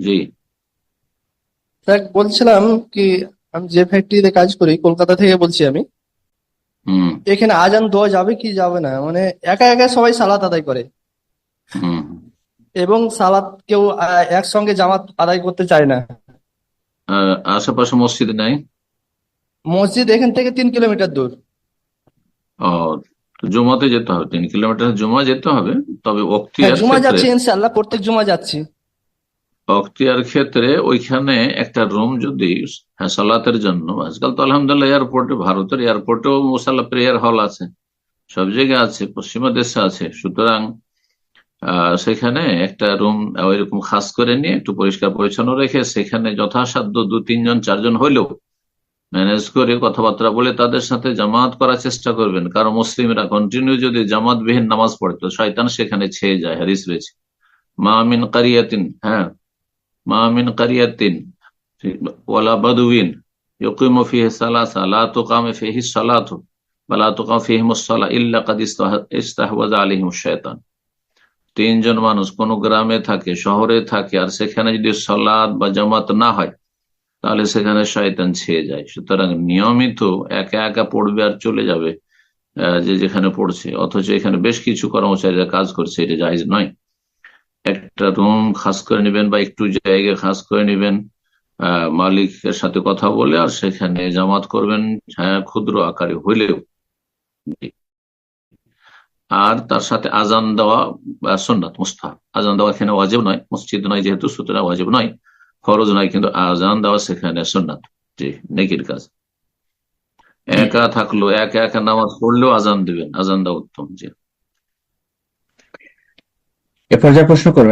জি। দেখ বলছিলাম কি আমি যে ফ্যাক্টরিতে কাজ করি কলকাতা থেকে বলছি আমি হুম। এখানে আজান দেওয়া যাবে কি যাবে না মানে একা একা সবাই সালাত আদায় করে। হুম। এবং সালাত কেউ একসঙ্গে জামাত আদায় করতে চায় না। আশেপাশে মসজিদ নাই? মসজিদ এখান থেকে তিন কিলোমিটার দূর। ও জুমাতে যেতে হবে তিন কিলোমিটার জুমা যেতে হবে তবে হ্যাঁ জুমা যাচ্ছি ক্ষেত্রে ইনশাআল্লাহ প্রত্যেক জুমা যাচ্ছি। অক্তিয়ার ক্ষেত্রে ওইখানে একটা রুম যদি হ্যাঁ সালাতের জন্য। আজকাল তো আলহামদুলিল্লাহ এয়ারপোর্টে ভারতের এয়ারপোর্টেও মুসাল্লা প্রেয়ার হল আছে। সব জায়গায় আছে, পশ্চিমা দেশে আছে। সুতরাং সেখানে একটা রুম ওইরকম খাস করে নিয়ে একটু পরিষ্কার পরিচ্ছন্ন রেখে সেখানে যথাসাধ্য দু তিনজন, চারজন হইলেও ম্যানেজ করে কথাবার্তা বলে তাদের সাথে জামাত করার চেষ্টা করবেন। কারণ মুসলিমরা কন্টিনিউ যদি জামাতবিহীন নামাজ পড়ে, তো শয়তান সেখানে ছেয়ে যায় হারিস রয়েছে। মা মামিন কারিয়াতিন হ্যাঁ মামিন কারিয়াতিন ওয়ালা বাদুইন ইয়কিম ফিহে সালাসা, লা তুকাম ফিহি সালাতু, বা লা তুকাম ফিহিম সালা ইল্লা কাদ ইস্তাহওয়াজা আলাইহিম শয়তান তিনজন মানুষ কোন গ্রামে থাকে, শহরে থাকে, আর সেখানে যদি সালাদ বা জামাত না হয়, তাহলে সেখানে শয়তান ছেয়ে যায়। সুতরাং নিয়মিত একা একা পড়বে আর চলে যাবে যে যেখানে পড়ছে, অথচ এখানে বেশ কিছু কর্মচারীরা কাজ করছে, এটা জাহিজ নয়। একটা রুম খাস করে নেবেন বা একটু জায়গা খাস করে নেবেন মালিকের সাথে কথা বলে আর সেখানে জামাত করবেন হ্যাঁ ক্ষুদ্র আকারে হইলেও। আর তার সাথে আজান দেওয়া বা সুন্নাত, মুস্তাহাব। আজান দেওয়া এখানে ওয়াজিব নয়, মসজিদ নয় যেহেতু, সুতরাং ওয়াজিব নয়, ফরজ নয়, কিন্তু আজান দেওয়া সেখানে সুন্নাত জি নেকির কাজ। একা থাকল একা একা নামাজ পড়লেও আজান দিবেন, আজান দেওয়া উত্তম, জি। এ পর্যায়ে প্রশ্ন করবেন